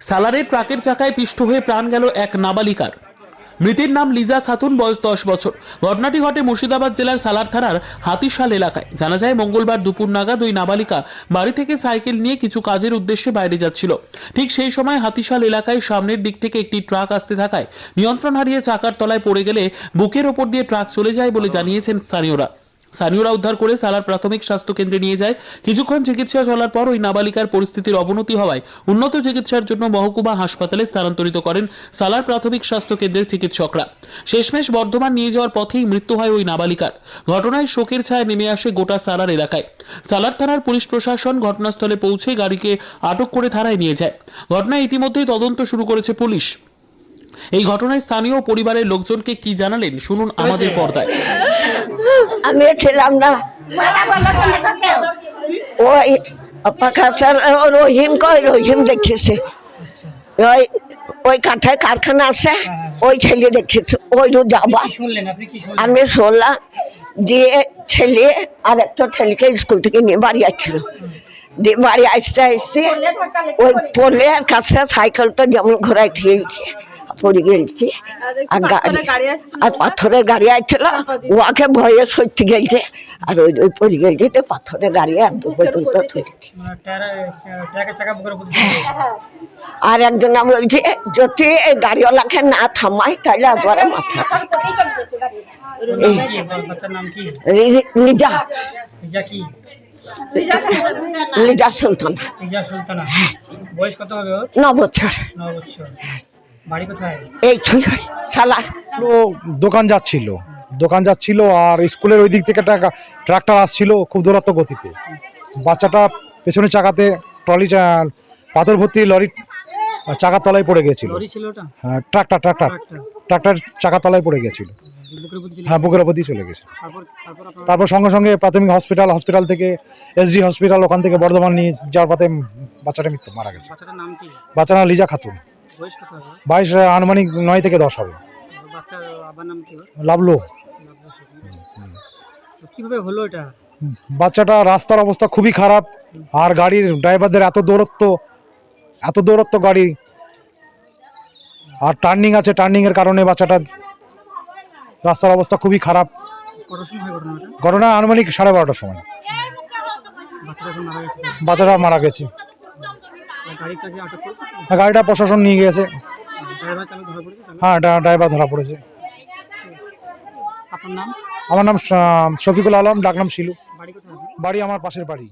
সালারের ট্রাকের চাকায় পিষ্ট হয়ে প্রাণ গেল এক নাবালিকার। মৃতের নাম লিজা খাতুন, বয়স দশ বছর। ঘটনাটি ঘটে মুর্শিদাবাদ জেলার সালার থানার হাতিশাল এলাকায়। জানা যায়, মঙ্গলবার দুপুর নাগাদ ওই নাবালিকা বাড়ি থেকে সাইকেল নিয়ে কিছু কাজের উদ্দেশ্যে বাইরে যাচ্ছিল। ঠিক সেই সময় হাতিশাল এলাকায় সামনের দিক থেকে একটি ট্রাক আসতে থাকায় নিয়ন্ত্রণ হারিয়ে চাকার তলায় পড়ে গেলে বুকের ওপর দিয়ে ট্রাক চলে যায় বলে জানিয়েছেন স্থানীয়রা। স্থানীয়রা উদ্ধার করে সালার প্রাথমিক স্বাস্থ্য কেন্দ্রে নিয়ে যায়। কিছুক্ষণ চিকিৎসা চলার পর ওই নাবালিকার পরিস্থিতির অবনতি হওয়ায় উন্নত চিকিৎসার জন্য মহকুমা হাসপাতালে স্থানান্তরিত করেন সালার প্রাথমিক স্বাস্থ্য কেন্দ্রের চিকিৎসকরা। শেষমেশ বর্ধমান নিয়ে যাওয়ার পথেই মৃত্যু হয় ওই নাবালিকার। ঘটনায় শোকের ছায়া নেমে আসে গোটা সালার এলাকায়। সালার থানার পুলিশ প্রশাসন ঘটনাস্থলে পৌঁছে গাড়িকে আটক করে থানায় নিয়ে যায়। ঘটনায় ইতিমধ্যেই তদন্ত শুরু করেছে পুলিশ। এই ঘটনায় স্থানীয় পরিবারের লোকজনকে কি জানালেন শুনুন আমাদের পর্দায়। আমি ছিলাম না। ওই পাখাসার রহিম কই রহিম দেখেছে। ওই ওই কাঠের কারখানা আছে ওই ছেলে দেখেছে ওই দু যাবা আমি শুনলাম দিয়ে ছেলে আর একটা ছেলেকে স্কুল থেকে নিয়ে বাড়ি আসছিল। দিয়ে বাড়ি আসতে আসতে ওই পোলের কাছে সাইকেলটা যেমন ঘোরায় খেয়েছে পড়ে গেছে আর গাড়ি আর পাথরের গাড়ি আসছিল ওকে ভয়ে সত্যি গেছে আর ওই ওই পড়ে গেছে তো পাথরের গাড়ি আর দু পর্যন্ত চলেছে ট্যারা- ট্রাকের চাকা বুকের উপর দিয়ে চলে গেছে। আর একজন নাম বলছে যদি এই গাড়িওয়ালাকে না থামাই তাহলে একবারে মাথা নিজা লিজা সুলতানা। রিজা সুলতানা। বয়স কত হবে ওর? ন বছর। ন বছর বাড়ি কোথায়? এই ও দোকান যাচ্ছিল। দোকান যাচ্ছিল আর স্কুলের ওই দিক থেকে একটা ট্রাক্টর আসছিল খুব দূরত্ব গতিতে। বাচ্চাটা পেছনের চাকাতে ট্রলি চা- পাথর ভর্তি লরি চাকার তলায় পড়ে গেছিল। লরি ছিল ওটা? হ্যাঁ ট্রাক্টর ট্রাক্টর। ট্রাক্টর। চাকার তলায় পড়ে গেছিল। উপর হ্যাঁ বুকের ওপর দিয়ে চলে গেছে। তারপর তারপর আপনার তারপর সঙ্গে সঙ্গে প্রাথমিক হসপিটাল হসপিটাল থেকে এসডি হসপিটাল ওখান থেকে বর্ধমান নিয়ে যাওয়ার পথে বাচ্চাটা মৃত্যু মারা গেছে। বাচ্চাটার বাচ্চার নাম লিজা খাতুন। বাইশ আনুমানিক নয় থেকে দশ হবে। লাভলো কীভাবে হলো এটা? বাচ্চাটা রাস্তার অবস্থা খুবই খারাপ আর গাড়ির ড্রাইভারদের এত দূরত্ব এত দূরত্ব গাড়ি। আর টার্নিং আছে টার্নিং এর কারণে বাচ্চাটা রাস্তার অবস্থা খুবই খারাপ। ঘটনা আনুমানিক সাড়ে বারোটার সময়। বাচ্চাটা মারা গেছে। গাড়িটা প্রশাসন নিয়ে গেছে? হ্যাঁ ড্রা- ড্রাইভার ধরা পড়েছে। আমার নাম শফিকুল আলম ডাকনাম শিলু। বাড়ি আমার পাশের বাড়ি।